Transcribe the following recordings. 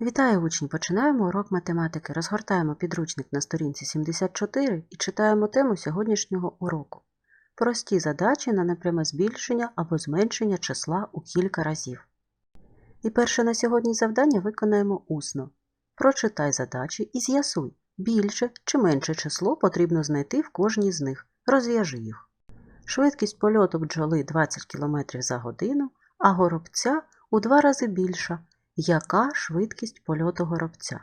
Вітаю учні! Починаємо урок математики. Розгортаємо підручник на сторінці 74 і читаємо тему сьогоднішнього уроку. Прості задачі на непряме збільшення або зменшення числа у кілька разів. І перше на сьогодні завдання виконаємо усно. Прочитай задачі і з'ясуй, більше чи менше число потрібно знайти в кожній з них. Розв'яжи їх. Швидкість польоту бджоли 20 км за годину, а горобця у два рази більша. Яка швидкість польоту горобця?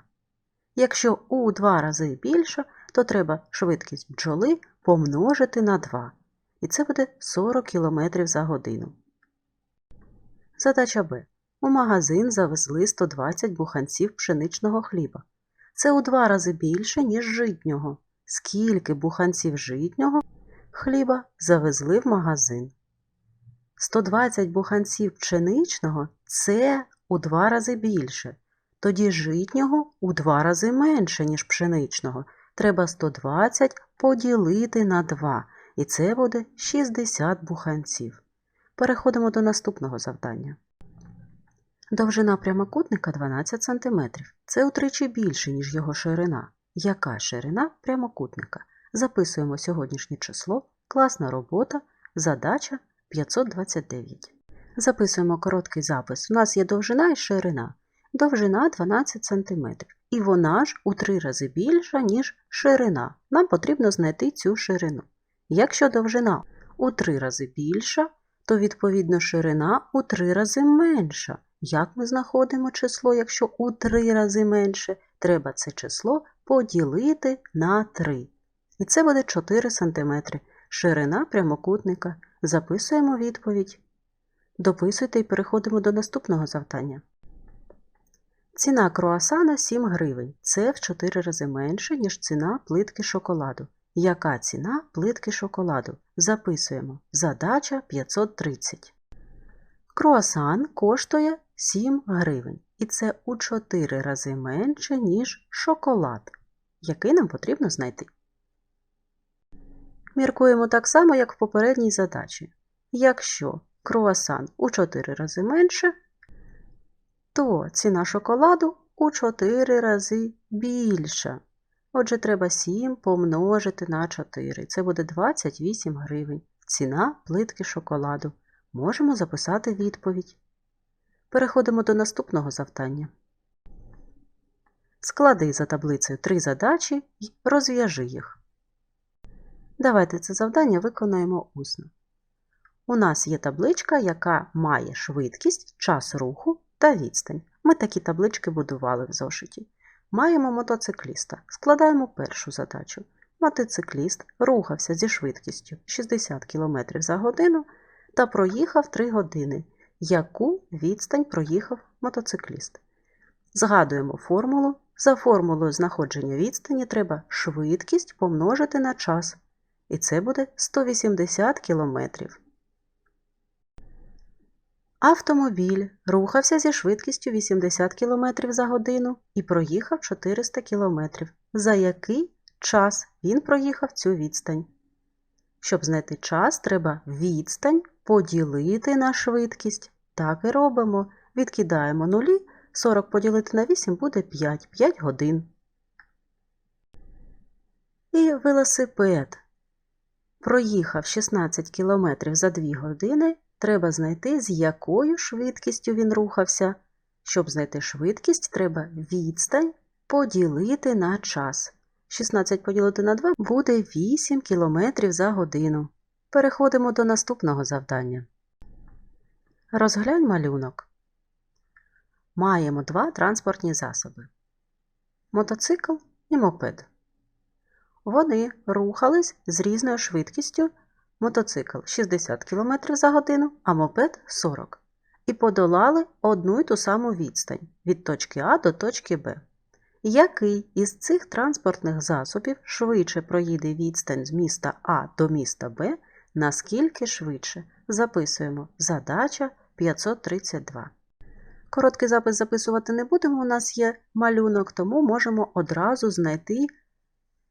Якщо у два рази більша, то треба швидкість бджоли помножити на 2. І це буде 40 км за годину. Задача Б. У магазин завезли 120 буханців пшеничного хліба. Це у два рази більше, ніж житнього. Скільки буханців житнього хліба завезли в магазин? 120 буханців пшеничного це у два рази більше. Тоді житнього у два рази менше, ніж пшеничного. Треба 120 поділити на 2, і це буде 60 буханців. Переходимо до наступного завдання. Довжина прямокутника 12 см. Це утричі більше, ніж його ширина. Яка ширина прямокутника? Записуємо сьогоднішнє число, класна робота, задача 529. Записуємо короткий запис. У нас є довжина і ширина. Довжина 12 см. І вона ж у три рази більша, ніж ширина. Нам потрібно знайти цю ширину. Якщо довжина у три рази більша, то відповідно ширина у три рази менша. Як ми знаходимо число, якщо у три рази менше, треба це число поділити на 3. І це буде 4 см. Ширина прямокутника. Записуємо відповідь. Дописуйте і переходимо до наступного завдання. Ціна круасана 7 гривень. Це в 4 рази менше, ніж ціна плитки шоколаду. Яка ціна плитки шоколаду? Записуємо. Задача 530. Круасан коштує 7 гривень. І це у 4 рази менше, ніж шоколад, який нам потрібно знайти. Міркуємо так само, як в попередній задачі. Якщо круасан у 4 рази менше, то ціна шоколаду у 4 рази більша. Отже, треба 7 помножити на 4. Це буде 28 гривень. Ціна плитки шоколаду. Можемо записати відповідь. Переходимо до наступного завдання. Склади за таблицею три задачі і розв'яжи їх. Давайте це завдання виконаємо усно. У нас є табличка, яка має швидкість, час руху та відстань. Ми такі таблички будували в зошиті. Маємо мотоцикліста. Складаємо першу задачу. Мотоцикліст рухався зі швидкістю 60 км за годину та проїхав 3 години. Яку відстань проїхав мотоцикліст? Згадуємо формулу. За формулою знаходження відстані треба швидкість помножити на час. І це буде 180 км. Автомобіль рухався зі швидкістю 80 км за годину і проїхав 400 км. За який час він проїхав цю відстань? Щоб знайти час, треба відстань поділити на швидкість. Так і робимо. Відкидаємо нулі, 40 поділити на 8 буде 5, 5 годин. І велосипед проїхав 16 км за 2 години. Треба знайти, з якою швидкістю він рухався. Щоб знайти швидкість, треба відстань поділити на час. 16 поділити на 2 буде 8 км за годину. Переходимо до наступного завдання. Розглянь малюнок. Маємо два транспортні засоби: мотоцикл і мопед. Вони рухались з різною швидкістю мотоцикл 60 км за годину, а мопед 40 і подолали одну й ту саму відстань від точки А до точки Б. Який із цих транспортних засобів швидше проїде відстань з міста А до міста Б, наскільки швидше? Записуємо задача 532. Короткий запис записувати не будемо, у нас є малюнок, тому можемо одразу знайти,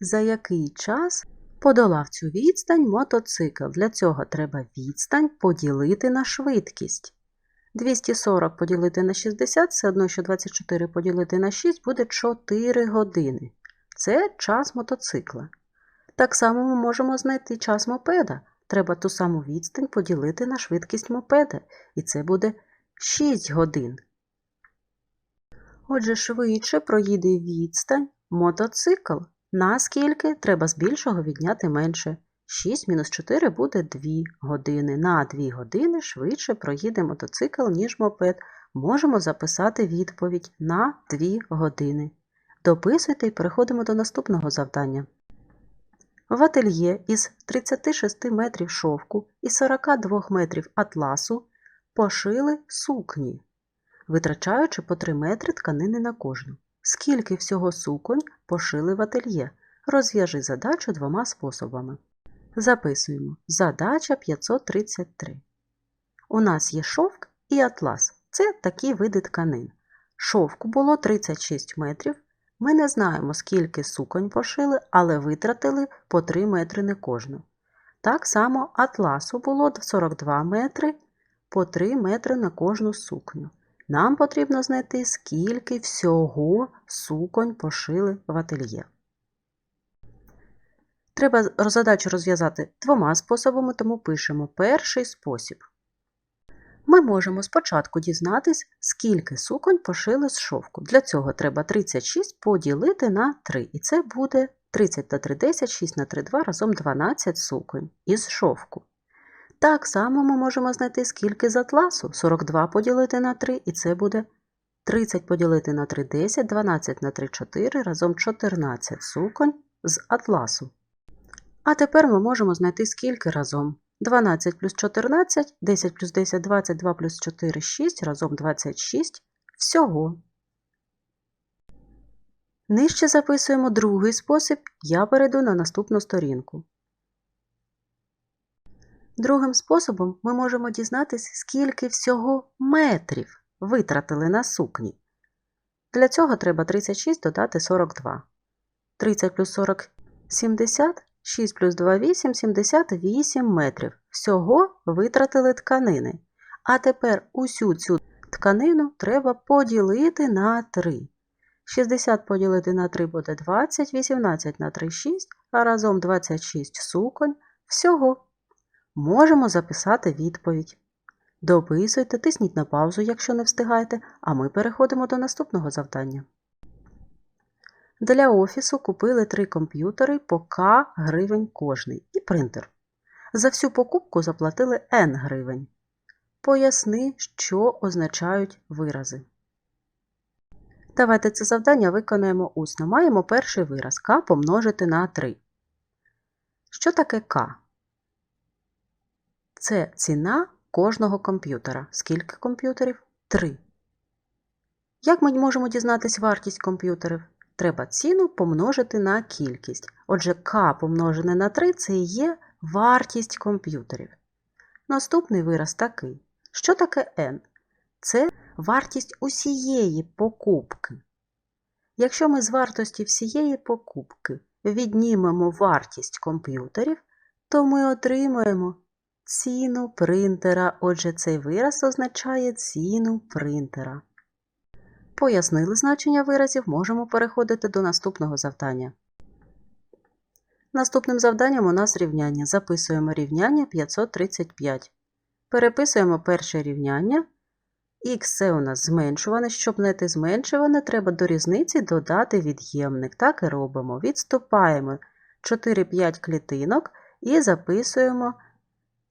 за який час подолав цю відстань мотоцикл. Для цього треба відстань поділити на швидкість. 240 поділити на 60, все одно, що 24 поділити на 6 буде 4 години. Це час мотоцикла. Так само ми можемо знайти час мопеда. Треба ту саму відстань поділити на швидкість мопеда, і це буде 6 годин. Отже, швидше проїде відстань мотоцикл. Наскільки треба з більшого відняти менше. 6 мінус 4 буде 2 години. На 2 години швидше проїде мотоцикл, ніж мопед. Можемо записати відповідь на 2 години. Дописуйте і переходимо до наступного завдання. В ательє із 36 метрів шовку і 42 метрів атласу пошили сукні, витрачаючи по 3 метри тканини на кожну. Скільки всього суконь пошили в ательє? Розв'яжи задачу двома способами. Записуємо. Задача 533. У нас є шовк і атлас. Це такі види тканин. Шовку було 36 метрів. Ми не знаємо, скільки суконь пошили, але витратили по 3 метри на кожну. Так само атласу було 42 метри по 3 метри на кожну сукню. Нам потрібно знайти, скільки всього суконь пошили в ательє. Треба задачу розв'язати двома способами, тому пишемо перший спосіб. Ми можемо спочатку дізнатись, скільки суконь пошили з шовку. Для цього треба 36 поділити на 3, і це буде 30 на 3 10, 6 на 3 2 разом 12 суконь із шовку. Так само ми можемо знайти, скільки з атласу 42 поділити на 3, і це буде 30 поділити на 3 10, 12 на 3 4 разом 14 суконь з атласу. А тепер ми можемо знайти скільки разом. 12 плюс 14, 10 плюс 10, 22 плюс 4, 6, разом 26. Всього. Нижче записуємо другий спосіб, я перейду на наступну сторінку. Другим способом ми можемо дізнатися, скільки всього метрів витратили на сукні. Для цього треба 36 додати 42. 30 плюс 40 70. 6 плюс 2 8 78 метрів. Всього витратили тканини. А тепер усю цю тканину треба поділити на 3. 60 поділити на 3 буде 20, 18 на 3 6, а разом 26 суконь. Всього. Можемо записати відповідь. Дописуйте, тисніть на паузу, якщо не встигаєте, а ми переходимо до наступного завдання. Для офісу купили три комп'ютери по К гривень кожний і принтер. За всю покупку заплатили N гривень. Поясни, що означають вирази. Давайте це завдання виконаємо усно. Маємо перший вираз К помножити на 3. Що таке К? Це ціна кожного комп'ютера. Скільки комп'ютерів? 3. Як ми можемо дізнатись вартість комп'ютерів? Треба ціну помножити на кількість. Отже, К помножене на 3 це і є вартість комп'ютерів. Наступний вираз такий. Що таке N? Це вартість усієї покупки. Якщо ми з вартості всієї покупки віднімемо вартість комп'ютерів, то ми отримаємо ціну принтера. Отже, цей вираз означає ціну принтера. Пояснили значення виразів, можемо переходити до наступного завдання. Наступним завданням у нас рівняння. Записуємо рівняння 535. Переписуємо перше рівняння. Х це у нас зменшуване. Щоб знайти зменшуване, треба до різниці додати від'ємник. Так і робимо. Відступаємо 4-5 клітинок і записуємо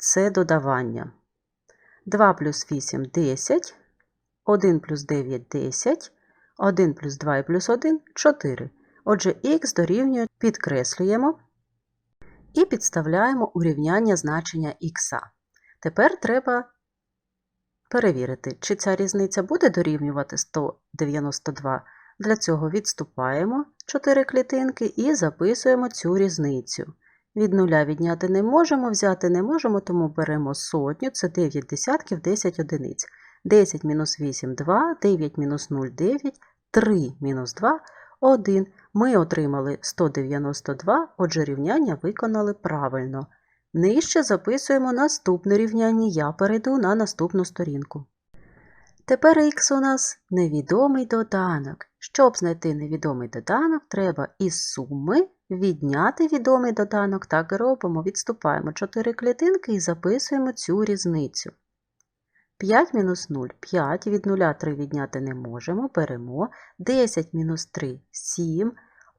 це додавання. 2 плюс 8 10. 1 плюс 9 10, 1 плюс 2 і плюс 1 4. Отже, х дорівнює підкреслюємо і підставляємо у рівняння значення х. Тепер треба перевірити, чи ця різниця буде дорівнювати 192. Для цього відступаємо 4 клітинки і записуємо цю різницю. Від нуля відняти не можемо, взяти не можемо, тому беремо сотню, це 9 десятків, 10 одиниць. 10 мінус 8 2, 9 мінус 0 9, 3 мінус 2 1. Ми отримали 192, отже, рівняння виконали правильно. Нижче записуємо наступне рівняння. Я перейду на наступну сторінку. Тепер х у нас невідомий доданок. Щоб знайти невідомий доданок, треба із суми відняти відомий доданок. Так і робимо. Відступаємо 4 клітинки і записуємо цю різницю. 5 мінус 0 – 5, від 0 3 відняти не можемо, беремо. 10 мінус 3 – 7.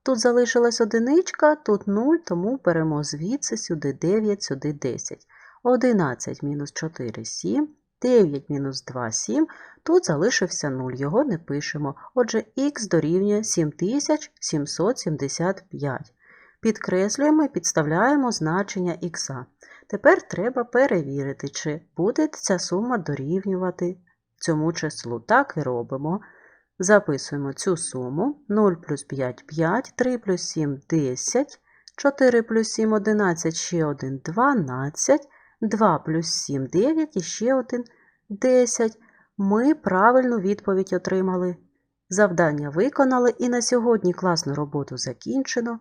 Тут залишилась одиничка, тут 0, тому беремо звідси сюди 9, сюди 10. 11 мінус 4 – 7. 9 мінус 2 – 7. Тут залишився 0, його не пишемо. Отже, х дорівнює 7775. Підкреслюємо і підставляємо значення х. Тепер треба перевірити, чи буде ця сума дорівнювати цьому числу. Так і робимо. Записуємо цю суму. 0 плюс 5 – 5, 3 плюс 7 – 10, 4 плюс 7 – 11, ще 1 – 12, 2 плюс 7 – 9 і ще 1 – 10. Ми правильну відповідь отримали. Завдання виконали і на сьогодні класну роботу закінчено.